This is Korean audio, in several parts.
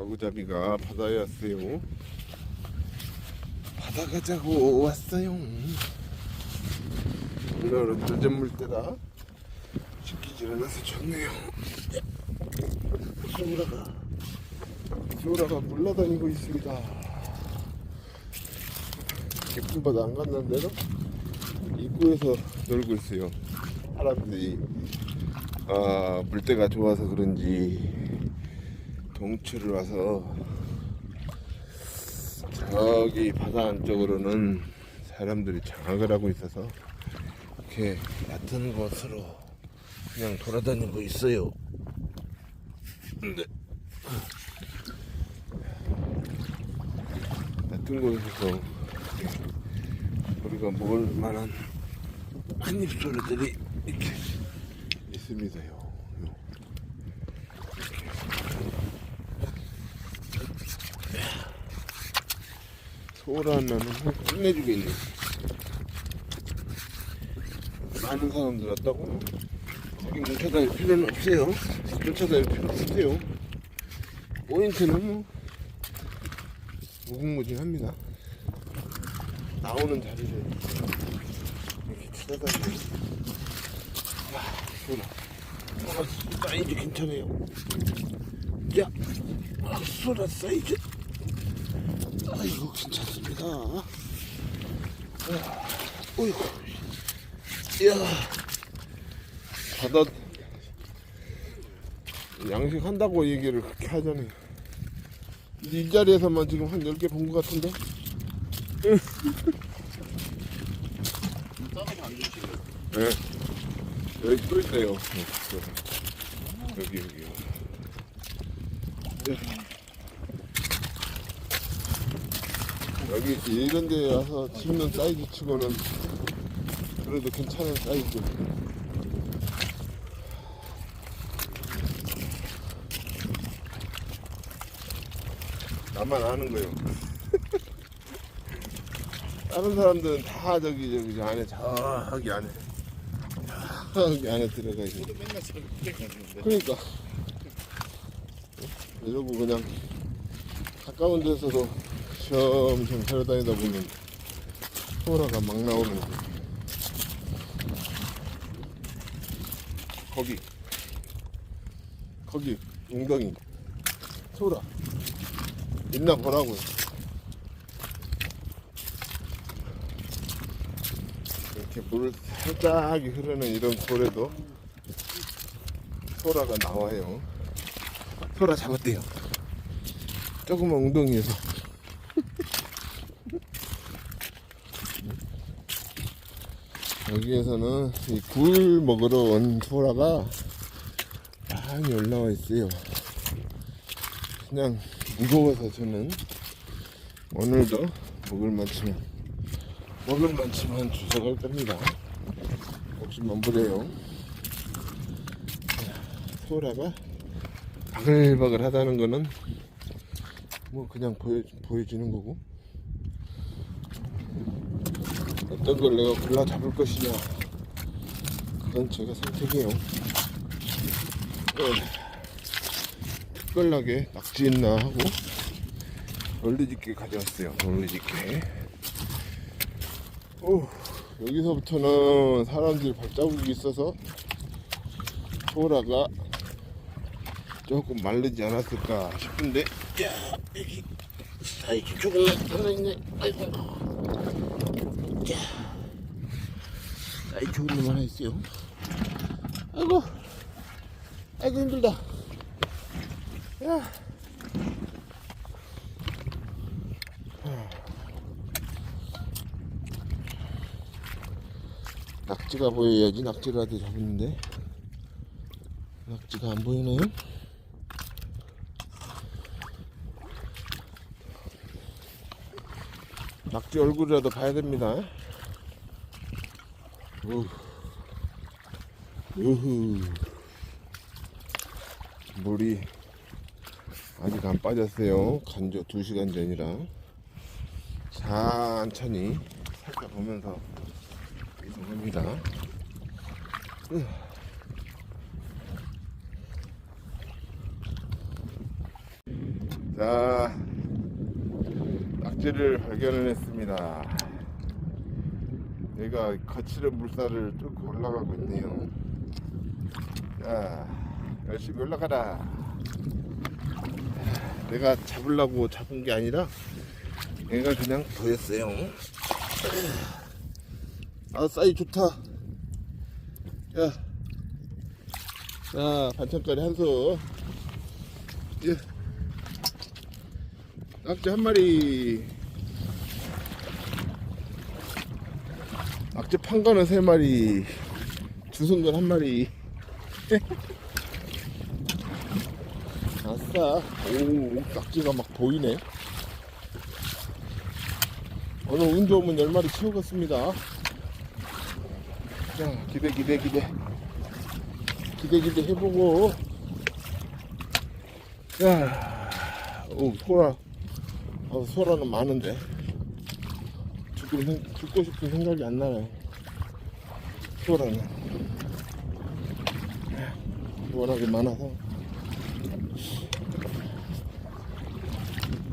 마구잡이가 바다에 왔어요. 바다 가자고 왔어요. 오늘은 늦은 물때라 시키질 않아서 좋네요. 소라가 소라가 물러다니고 있습니다. 깊은 바다 안 갔는데도 입구에서 놀고 있어요. 사람들이 아 물때가 좋아서 그런지 동출을 와서 저기 바다 안쪽으로는 사람들이 장악을 하고 있어서 이렇게 얕은 곳으로 그냥 돌아다니고 있어요. 근데 얕은 곳에서 우리가 먹을 만한 한 입 소리들이 이렇게 있습니다요. 소라면은 끝내주겠네. 많은 사람들 왔다고 여기 쫓아다닐 필요는 없어요. 쫓아다닐 필요 없어요. 포인트는 뭐 무궁무진합니다. 나오는 자리를 이렇게 찾아다니고 와 소라 아, 사이즈 괜찮아요. 자, 아, 소라 사이즈 아이고 괜찮습니다. 아, 어이구, 이야, 바다 양식 한다고 얘기를 그렇게 하잖아요. 이 자리에서만 지금 한 10개 본 것 같은데? 네. 여기 또 있네요. 여기, 여기. 네. 여기 이런 데 와서 집는 사이즈 치고는 그래도 괜찮은 사이즈. 나만 아는 거요. 다른 사람들은 다 저기 저기 저 안에 저기 안에 저기 안에 들어가 있는. 저도 맨날 저기 그렇게 가는데 그러니까 이러고 그냥 가까운 데서도 시험시험 걸어다니다 보면 소라가 막 나오는 거 거기 거기 웅덩이 소라 있나 보라고요 이렇게 물 살짝 흐르는 이런 고래도 소라가 나와요. 소라 잡았대요. 조그만 웅덩이에서. 여기에서는 이 굴 먹으러 온 소라가 많이 올라와 있어요. 그냥 무거워서 저는 오늘도 먹을 만치면 먹을 만치만 주워갈. 욕심 안 부려요. 소라가 바글바글 하다는 거는 뭐 그냥 보여, 보여주는 거고 어떤 걸 내가 골라 잡을 것이냐. 그건 제가 선택이에요. 어, 특별하게 낙지 있나 하고 놀리집게 가져왔어요. 놀리집게 오, 여기서부터는 사람들이 발자국이 있어서 소라가 조금 마르지 않았을까 싶은데. 야 여기. 사이즈 조금만 살아있네. 아이고. 야사 조금 하나 있어요? 아이고 아이고 힘들다. 야. 낙지가 보여야지 낙지라도 잡았는데. 낙지가 안 보이네요. 낙지 얼굴이라도 봐야 됩니다. 우. 우후. 물이 아직 안 빠졌어요. 간조 2시간 전이라. 천천히 살펴보면서 이동합니다. 으. 자, 낙지를 발견을 했습니다. 얘가 거칠은 물살을 뚫고 올라가고 있네요. 자, 열심히 올라가라. 내가 잡으려고 잡은 게 아니라 얘가 그냥 보였어요. 아, 사이 좋다. 야, 자, 반찬거리 한 소. 예. 낙지 한 마리. 낙지 판 거는 세 마리. 주순 건한 마리. 아싸. 오, 낙지가 막 보이네. 오늘 운 좋으면 열 마리 채우겠습니다. 자, 기대, 기대, 기대. 기대, 기대 해보고. 야, 오, 소라. 어, 소라는 많은데. 생- 죽고 싶은 생각이 안 나네. 소라는. 워낙에 많아서.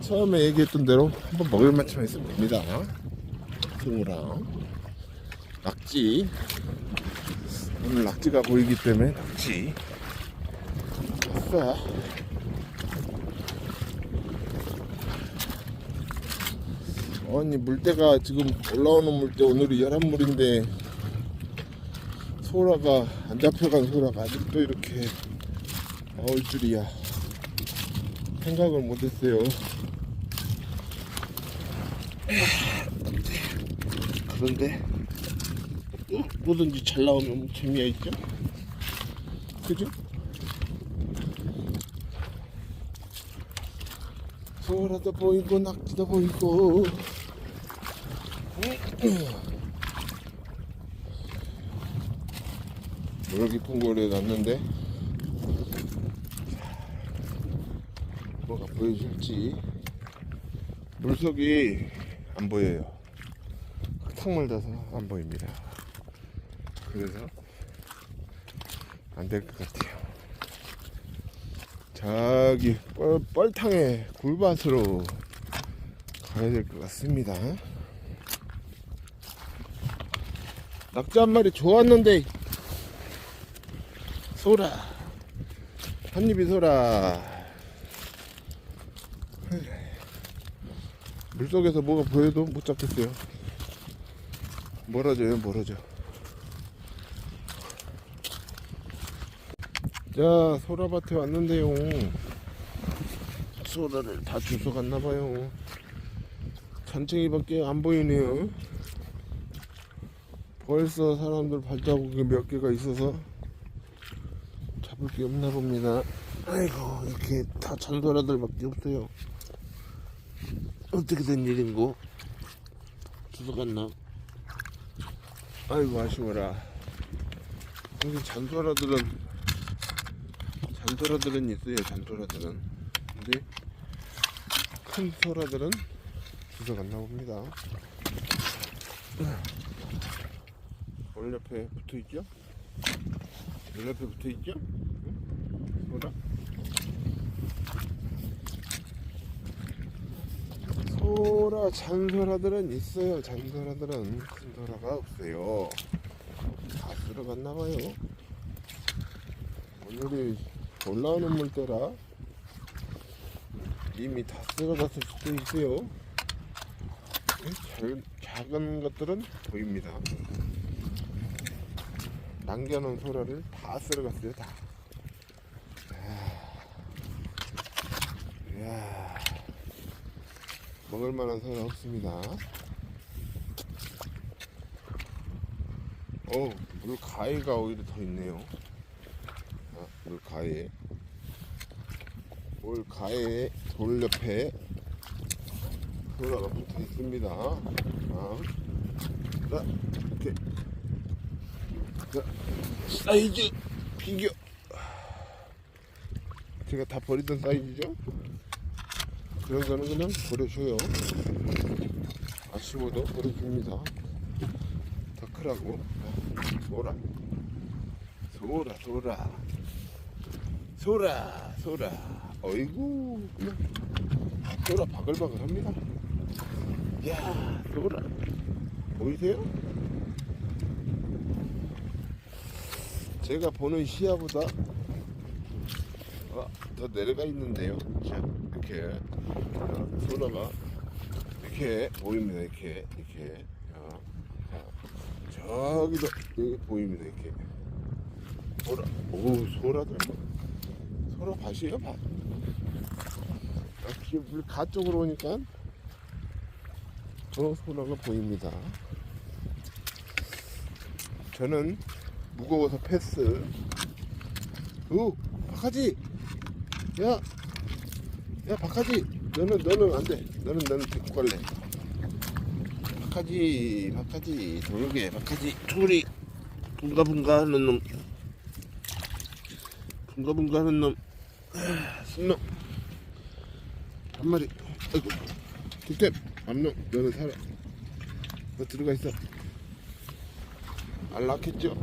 처음에 얘기했던 대로 한번 먹을 만치만 있으면 됩니다. 송우랑 낙지. 오늘 낙지가 보이기 때문에 낙지. 아싸. 아니 물때가 지금 올라오는 물때 오늘이 열한 물인데 소라가 안 잡혀간 소라가 아직도 이렇게 나올 줄이야 생각을 못했어요 그런데 어, 뭐든지 잘 나오면 재미가 있죠 그죠? 소라도 보이고 낙지도 보이고 물 깊은 곳에 놨는데 뭐가 보여줄지. 물속이 안 보여요. 흙탕물 져서 안 보입니다. 그래서 안 될 것 같아요. 저기 뻘, 뻘탕에 굴밭으로 가야 될 것 같습니다. 낙지 한 마리 좋았는데. 소라. 한 입이 소라. 물속에서 뭐가 보여도 못 잡겠어요. 멀어져요 멀어져. 자 소라밭에 왔는데요. 소라를 다 주워 갔나봐요. 잔챙이밖에 안 보이네요 벌써 사람들 발자국이 몇 개가 있어서 잡을 게 없나 봅니다. 아이고 이렇게 다 잔소라들밖에 없어요. 어떻게 된 일인고? 주워 갔나 아이고 아쉬워라. 여기 잔소라들은 잔소라들은 있어요 잔소라들은. 근데 큰 소라들은 주워갔나 봅니다 올 옆에 붙어 있죠? 올 옆에 붙어 있죠? 응? 소라 소라 잔소라들은 있어요 잔소라들은 큰 소라가 없어요 다 쓸어갔나 봐요 오늘이 올라오는 물때라 이미 다 쓸어갔을 수도 있어요. 작- 작은 것들은 보입니다. 남겨놓은 소라를 다 쓸어갔어요, 다. 이야, 이야, 먹을 만한 소라 없습니다. 어, 물 가해가 오히려 더 있네요. 아, 물 가해. 물 가해 돌 옆에 소라가 붙어 있습니다. 아, 자, 이렇게. 자, 사이즈 비교. 제가 다 버리던 사이즈죠? 그런 거는 그냥 버려줘요. 아쉬워도 버려줍니다. 더 크라고. 소라. 소라, 소라. 소라, 소라. 어이구, 그냥 소라 바글바글 합니다. 이야, 소라 보이세요? 제가 보는 시야보다 아, 더 내려가 있는데요. 자, 이렇게 어, 소라가 이렇게 보입니다. 이렇게 이렇게 자, 자, 저기도 여기 보입니다. 이렇게 소라, 오 소라들 소라 밭이에요 밭. 아, 물가 쪽으로 오니까 저 소라가 보입니다. 저는 무거워서 패스. 오, 박하지. 야, 야 박하지. 너는 너는 안 돼. 너는 너는 데리고 갈래. 박하지, 박하지. 조용해, 박하지. 둘이 붕가붕가 하는 놈. 붕가붕가 하는 놈. 아, 순놈. 한 마리. 아이고. 득템. 암놈. 너는 살아. 너 들어가 있어. 안락했죠?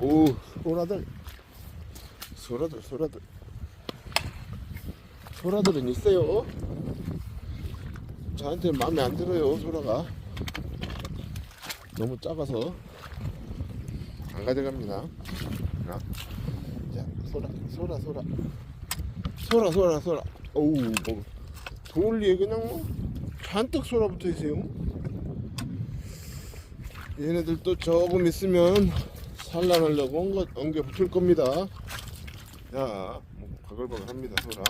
오, 소라들. 소라들, 소라들. 소라들은 있어요. 저한테 마음에 안 들어요, 소라가. 너무 작아서 안 가져갑니다. 자, 자, 소라, 소라, 소라. 소라, 소라, 소라. 어우, 뭐, 돌리에 그냥 뭐, 잔뜩 소라 붙어 있어요. 얘네들도 조금 있으면 산란하려고 엉겨, 엉겨 붙을 겁니다. 야, 뭐 바글바글 합니다, 소라.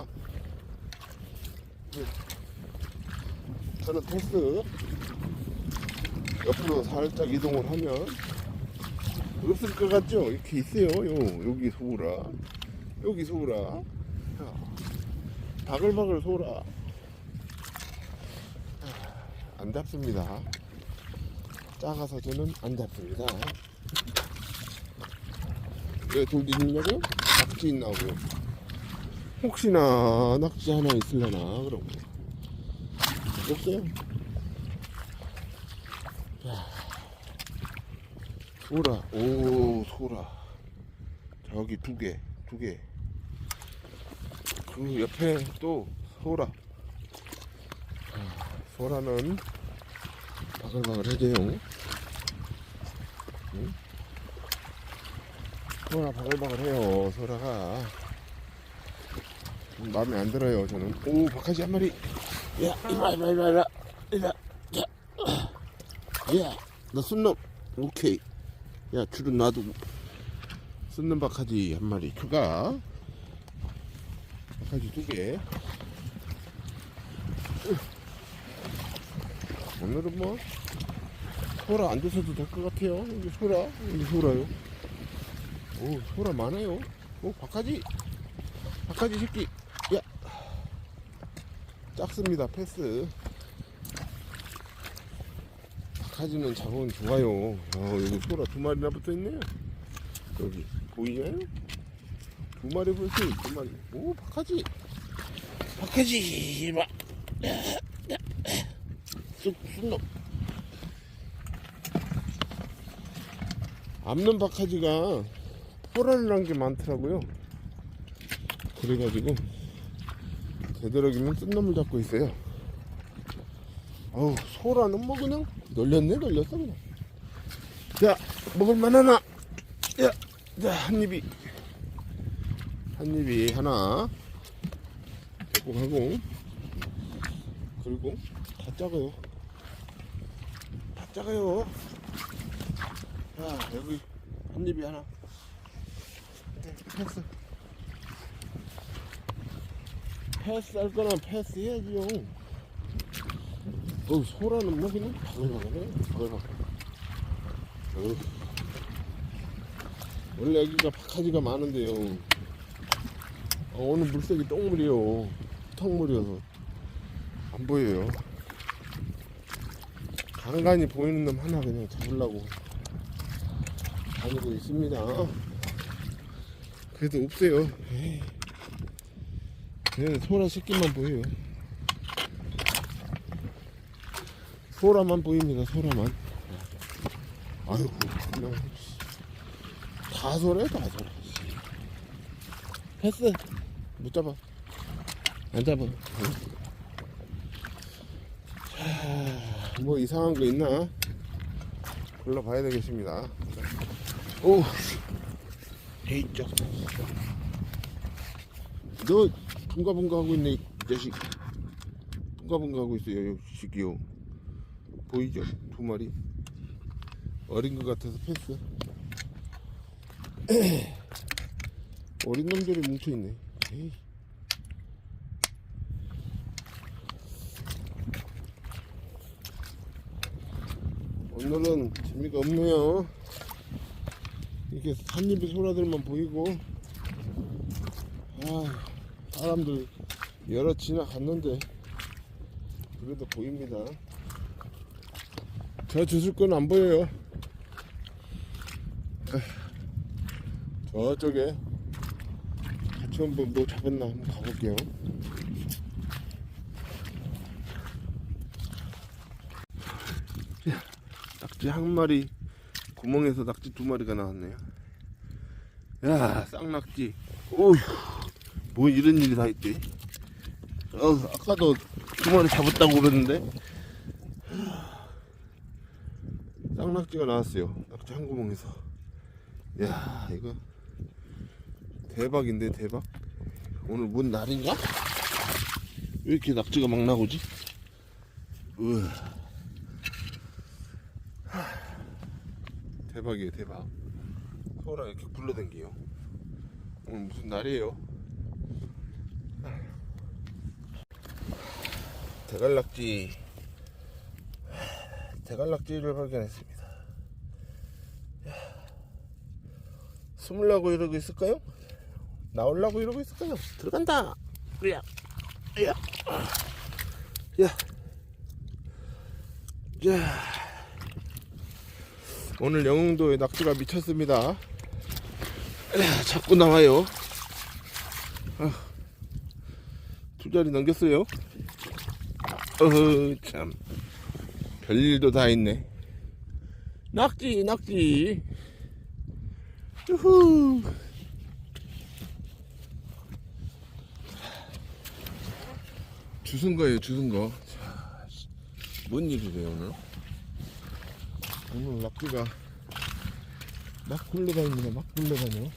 네. 저는 패스 옆으로 살짝 이동을 하면 없을 것 같죠? 이렇게 있어요. 요, 여기 소라, 여기 소라. 야, 바글바글 소라. 안 잡습니다. 작아서 저는 안 잡습니다. 왜 돌이 있냐고요? 낙지 있나고요? 혹시나 낙지 하나 있으려나 그러고 없어요. 자, 소라, 오 소라. 저기 두 개, 두 개. 그 옆에 또 소라. 아, 소라는 바글바글해져요. 응? 소라 바글바글해요. 소라가 좀 마음에 안 들어요. 저는 오 박하지 한 마리. 야 이리 이리 이리 이리 이리. 야, 너 순놈. 오케이. 야 줄은 놔두고 순놈 박하지 한 마리 추가. 박하지 두 개. 오늘은 뭐 소라 안 드셔도 될 것 같아요. 여기 소라, 여기 소라요. 오, 소라 많아요. 오, 박하지, 박하지 새끼. 야, 작습니다. 패스. 박하지는 잡으면 좋아요. 어, 여기 소라 두 마리나 붙어 있네요. 여기 보이나요? 두 마리 붙어 있, 두 마리. 오, 박하지, 박하지, 막. 쑥, 쑥놈. 암놈 박하지가 포란이란 게 많더라고요. 그래가지고 되도록이면 뜬 놈을 잡고 있어요. 어우 소라는 뭐 그냥 널렸네 널렸어 그냥. 자 먹을만 하나. 야, 자 한 입이 한 입이 하나. 꼭 하고 그리고 다 작아요. 다 작아요. 자, 여기 한 입이 하나. 네, 패스. 패스 할 거나 패스 해야지요. 어, 소라는 뭐 그냥 바글바글해. 바글바글. 원래 여기가 박하지가 많은데요. 어, 오늘 물색이 똥물이요. 턱물이어서 안 보여요. 간간히 보이는 놈 하나 그냥 잡으려고 다니고 있습니다. 그래도 없어요. 에이. 소라 새끼만 보여요. 소라만 보입니다. 소라만. 아이고, 다 소래, 다 소래. 패스. 못 잡아. 안 잡아. 뭐 이상한 거 있나? 골라봐야 되겠습니다. 오, 에이, 쩍. 너 bun가분가 하고 있네, 이 자식. bun가분가 하고 있어요, 이 자식이요. 보이죠? 두 마리. 어린 것 같아서 패스. 어린 놈들이 뭉쳐있네. 오늘은 재미가 없네요. 이렇게 산입이 소라들만 보이고, 아, 사람들 여러 지나갔는데, 그래도 보입니다. 저 주술 건안 보여요. 저쪽에 같이 한번 뭐 잡았나 한번 가볼게요. 낙지 한 마리 구멍에서 낙지 두 마리가 나왔네요. 야 쌍낙지. 오휴 뭐 이런 일이 다 있지. 어 아까도 두 마리 잡았다고 그랬는데 쌍낙지가 나왔어요. 낙지 한 구멍에서. 야 이거 대박인데 대박. 오늘 뭔 날인가? 왜 이렇게 낙지가 막 나오지? 으. 대박이에요 대박. 소라 이렇게 굴러댕겨요. 오늘 무슨 날이에요? 대갈낙지 대갈낙지를 발견했습니다. 숨으려고 이러고 있을까요? 나오려고 이러고 있을까요? 들어간다. 야, 야, 야, 야. 오늘 영흥도에 낙지가 미쳤습니다. 야, 자꾸 나와요. 아, 두 자리 넘겼어요. 어허, 참. 별일도 다 있네. 낙지, 낙지. 유후. 주순 거예요, 주순 거. 자, 씨, 뭔 일이래요, 오늘? 오늘 낙지가 막 굴러다닙니다, 막 굴러다녀.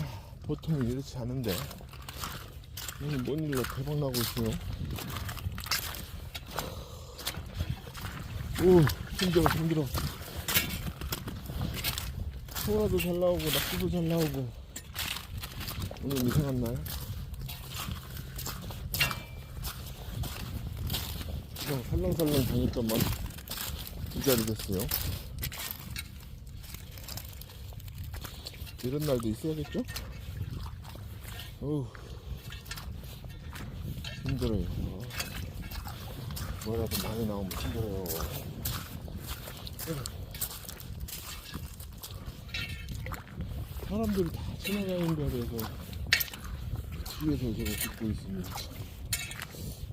아, 보통 이렇지 않은데. 오늘 뭔 일로 대박 나고 있어요. 오, 힘들어, 힘들어. 소라도 잘 나오고, 낙지도 잘 나오고. 오늘 이상한 날. 그냥 설렁설렁 다녔더만 이 자리 됐어요. 이런 날도 있어야겠죠? 어우, 힘들어요. 어. 뭐라도 많이 나오면 힘들어요. 사람들이 다 지나가는 자리에서 뒤에서 저거 듣고 있으면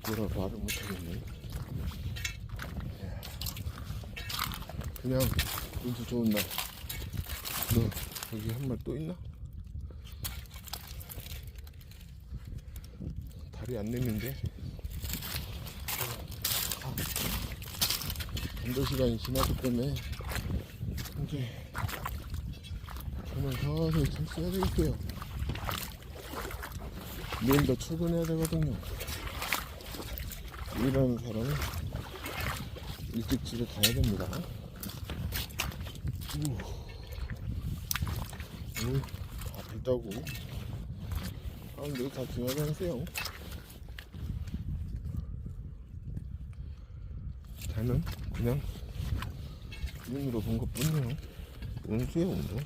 뭐라 말을 못하겠네. 그냥 운수 좋은 날. 너 여기 한 마리 또 있나? 다리 안 내는데. 반도 시간이 지났기 때문에 이제 저는 서서히 철수해야 되겠어요. 내일도 출근해야 되거든요. 일하는 사람은 일찍 집에 가야 됩니다. 우. 오늘 다 불다고 사람들이 다 지나다니세요. 저는 그냥 눈으로 본 것 뿐이에요. 운수예요, 운수.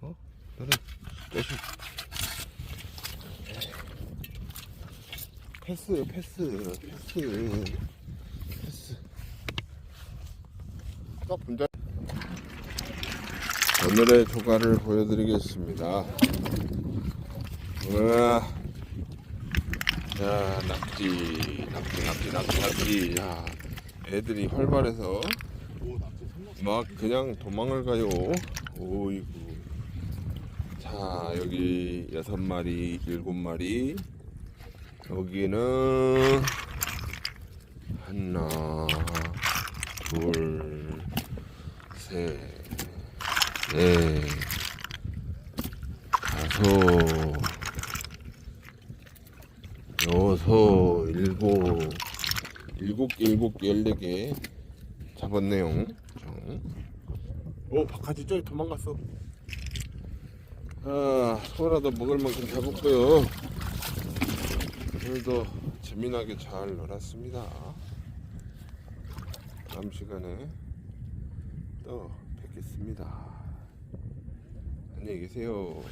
어? 나는 다시 패스, 패스, 패스, 패스. 딱 분자. 오늘의 조과를 보여드리겠습니다. 우와. 자, 낙지, 낙지, 낙지, 낙지, 낙지. 야, 애들이 활발해서 막 그냥 도망을 가요. 오이구. 자, 여기 여섯 마리, 일곱 마리. 여기는 하나, 둘, 셋, 넷, 다섯, 여섯, 일곱, 일곱 개, 일곱 개, 열네 개 잡았네요. 자. 오, 바카지 저기 도망갔어. 아, 소라도 먹을 만큼 잡았고요. 오늘도 재미나게 잘 놀았습니다. 다음 시간에 또 뵙겠습니다. 안녕히 계세요.